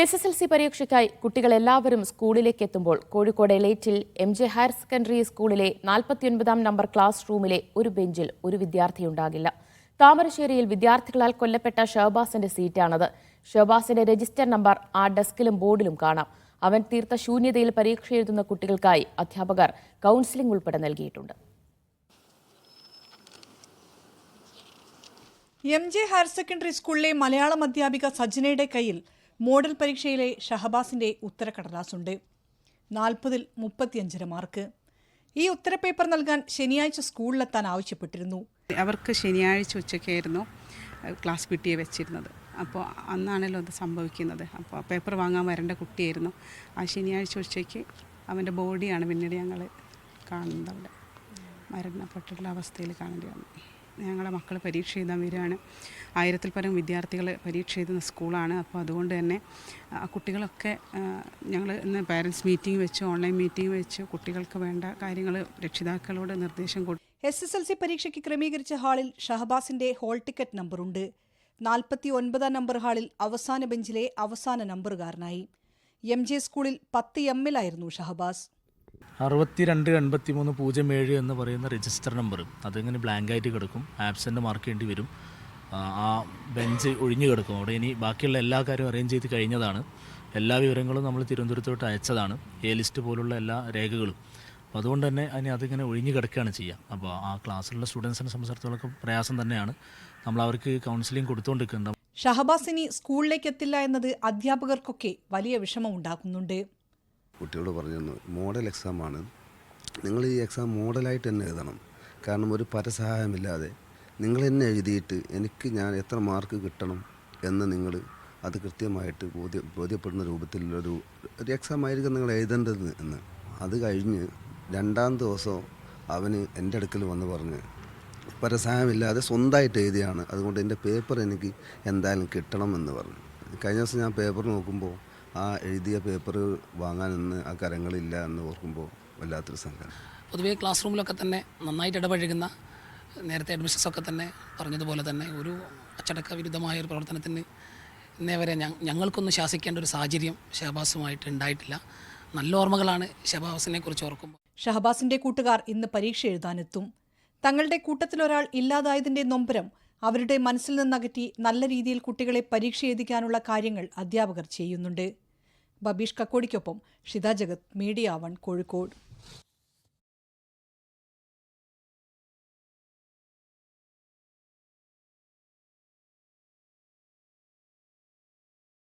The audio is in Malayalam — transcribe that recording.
എസ് എസ് എൽ സി പരീക്ഷയ്ക്കായി കുട്ടികളെല്ലാവരും സ്കൂളിലേക്ക് എത്തുമ്പോൾ കോഴിക്കോട് ലേറ്റിൽ എം ജെ ഹയർ സെക്കൻഡറി സ്കൂളിലെ നാൽപ്പത്തിയൊൻപതാം നമ്പർ ക്ലാസ് റൂമിലെ ഒരു ബെഞ്ചിൽ ഒരു വിദ്യാർത്ഥിയുണ്ടാകില്ല. താമരശ്ശേരിയിൽ വിദ്യാർത്ഥികളാൽ കൊല്ലപ്പെട്ട ഷഹബാസിന്റെ സീറ്റാണത്. ഷഹബാസിന്റെ രജിസ്റ്റർ നമ്പർ ആ ഡെസ്കിലും ബോർഡിലും കാണാം. അവൻ തീർത്ത ശൂന്യതയിൽ പരീക്ഷ എഴുതുന്ന കുട്ടികൾക്കായി അധ്യാപകർ കൗൺസിലിംഗ് ഉൾപ്പെടെ നൽകിയിട്ടുണ്ട്. എം ജെ ഹയർ സെക്കൻഡറി സ്കൂളിലെ മലയാളം അധ്യാപിക സജ്ജനയുടെ കയ്യിൽ മോഡൽ പരീക്ഷയിലെ ഷഹബാസിന്റെ ഉത്തരക്കടലാസുണ്ട് നാൽപ്പതിൽ മുപ്പത്തിയഞ്ചര മാർക്ക്. ഈ ഉത്തരപേപ്പർ നൽകാൻ ശനിയാഴ്ച സ്കൂളിലെത്താൻ ആവശ്യപ്പെട്ടിരുന്നു. അവർക്ക് ശനിയാഴ്ച ഉച്ചയ്ക്കായിരുന്നു ക്ലാസ് പിട്ടിയെ വെച്ചിരുന്നത്. അപ്പോൾ അന്നാണല്ലോ അത് സംഭവിക്കുന്നത്. അപ്പോൾ പേപ്പർ വാങ്ങാൻ വരേണ്ട കുട്ടിയായിരുന്നു. ആ ശനിയാഴ്ച ഉച്ചയ്ക്ക് അവന്റെ ബോഡിയാണ് പിന്നീട് ഞങ്ങൾ കാണുന്നത് അവിടെ. മരണപ്പെട്ടിട്ടുള്ള അവസ്ഥയിൽ കാണേണ്ടി വന്നു. ഞങ്ങളെ മക്കൾ പരീക്ഷ എഴുതാൻ വരികയാണ്. ആയിരത്തിൽ പരം വിദ്യാർത്ഥികൾ പരീക്ഷ എഴുതുന്ന സ്കൂളാണ്. അപ്പോൾ അതുകൊണ്ട് തന്നെ ആ കുട്ടികളൊക്കെ ഞങ്ങൾ ഇന്ന് പാരൻസ് മീറ്റിംഗ് വെച്ച് ഓൺലൈൻ മീറ്റിംഗ് വെച്ച് കുട്ടികൾക്ക് വേണ്ട കാര്യങ്ങൾ രക്ഷിതാക്കളോട് നിർദ്ദേശം കൊടുത്തു എസ് എസ് എൽ സി പരീക്ഷയ്ക്ക് ക്രമീകരിച്ച ഹാളിൽ ഷഹബാസിന്റെ ഹോൾ ടിക്കറ്റ് നമ്പറുണ്ട് നാൽപ്പത്തി ഒൻപതാം നമ്പർ ഹാളിൽ അവസാന ബെഞ്ചിലെ അവസാന നമ്പറുകാരനായി എം ജെ സ്കൂളിൽ പത്ത് എമ്മിലായിരുന്നു ഷഹബാസ്. അറുപത്തിരണ്ട് എൺപത്തി മൂന്ന് പൂജ്യം ഏഴ് എന്ന് പറയുന്ന രജിസ്റ്റർ നമ്പർ അതിങ്ങനെ ബ്ലാങ്ക് ആയിട്ട് കിടക്കും. ആബ്സെന്റ് മാർക്ക് ചെയ്യേണ്ടി വരും. ആ, ബെഞ്ച് ഒഴിഞ്ഞു കിടക്കും. അവിടെ ഇനി ബാക്കിയുള്ള എല്ലാ കാര്യവും അറേഞ്ച് ചെയ്ത് കഴിഞ്ഞതാണ്. എല്ലാ വിവരങ്ങളും നമ്മൾ തിരുവനന്തപുരത്തോട്ട് അയച്ചതാണ്. എ ലിസ്റ്റ് പോലുള്ള എല്ലാ രേഖകളും. അപ്പോൾ അതുകൊണ്ട് തന്നെ അതിന് അതിങ്ങനെ ഒഴിഞ്ഞു കിടക്കുകയാണ് ചെയ്യുക അപ്പോൾ ആ ക്ലാസ്സിലുള്ള സ്റ്റുഡൻസിനെ സംബന്ധിച്ചിടത്തോളം പ്രയാസം തന്നെയാണ്. നമ്മൾ അവർക്ക് കൗൺസിലിംഗ് കൊടുത്തുകൊണ്ടിരിക്കുന്നുണ്ട് ഷഹബാസിനി സ്കൂളിലേക്ക് എത്തില്ല എന്നത് അധ്യാപകർക്കൊക്കെ വലിയ വിഷമമുണ്ടാക്കുന്നുണ്ട് കുട്ടിയോട് പറഞ്ഞിരുന്നു മോഡൽ എക്സാമാണ് നിങ്ങൾ ഈ എക്സാം മോഡലായിട്ട് തന്നെ എഴുതണം. കാരണം ഒരു പരസഹായമില്ലാതെ നിങ്ങൾ തന്നെ എഴുതിയിട്ട് എനിക്ക് ഞാൻ എത്ര മാർക്ക് കിട്ടണം എന്ന് നിങ്ങൾ അത് കൃത്യമായിട്ട് ബോധ്യ ബോധ്യപ്പെടുന്ന രൂപത്തിലുള്ളൊരു ഒരു എക്സാം ആയിരിക്കും നിങ്ങൾ എഴുതേണ്ടത് എന്ന്. അത് കഴിഞ്ഞ് രണ്ടാം ദിവസം അവന് എന്റെ അടുക്കൽ വന്ന് പറഞ്ഞ് പരസഹായമില്ലാതെ സ്വന്തമായിട്ട് എഴുതിയാണ്. അതുകൊണ്ട് എന്റെ പേപ്പർ എനിക്ക് എന്തായാലും കിട്ടണം എന്ന് പറഞ്ഞു. കഴിഞ്ഞ ദിവസം ഞാൻ പേപ്പർ നോക്കുമ്പോൾ ആ എഴുതിയ പേപ്പർ വാങ്ങാനെന്ന് ആ കരങ്ങളില്ല എന്ന് ഓർക്കുമ്പോൾ വല്ലാത്തൊരു സംഘം പൊതുവേ ക്ലാസ് റൂമിലൊക്കെ തന്നെ നന്നായിട്ട് ഇടപഴകുന്ന നേരത്തെ അഡ്മിഷൻസ് ഒക്കെ തന്നെ പറഞ്ഞതുപോലെ തന്നെ ഒരു അച്ചടക്ക വിരുദ്ധമായ ഒരു പ്രവർത്തനത്തിന് ഇന്നേ വരെ ഞങ്ങൾക്കൊന്നും ശാസിക്കേണ്ട ഒരു സാഹചര്യം ഷഹബാസുമായിട്ട് ഉണ്ടായിട്ടില്ല. നല്ല ഓർമ്മകളാണ് ഷഹബാസിനെ കുറിച്ച് ഓർക്കുമ്പോൾ. ഷഹബാസിന്റെ കൂട്ടുകാർ ഇന്ന് പരീക്ഷ എഴുതാനെത്തും. തങ്ങളുടെ കൂട്ടത്തിലൊരാൾ ഇല്ലാതായതിന്റെ നൊമ്പരം അവരുടെ മനസ്സിൽ നിന്നകറ്റി നല്ല രീതിയിൽ കുട്ടികളെ പരീക്ഷ എഴുതിക്കാനുള്ള കാര്യങ്ങൾ അധ്യാപകർ ചെയ്യുന്നുണ്ട്. ബബീഷ് കക്കോടിക്കൊപ്പം ഷിത ജഗത് മീഡിയ വൺ കോഴിക്കോട്.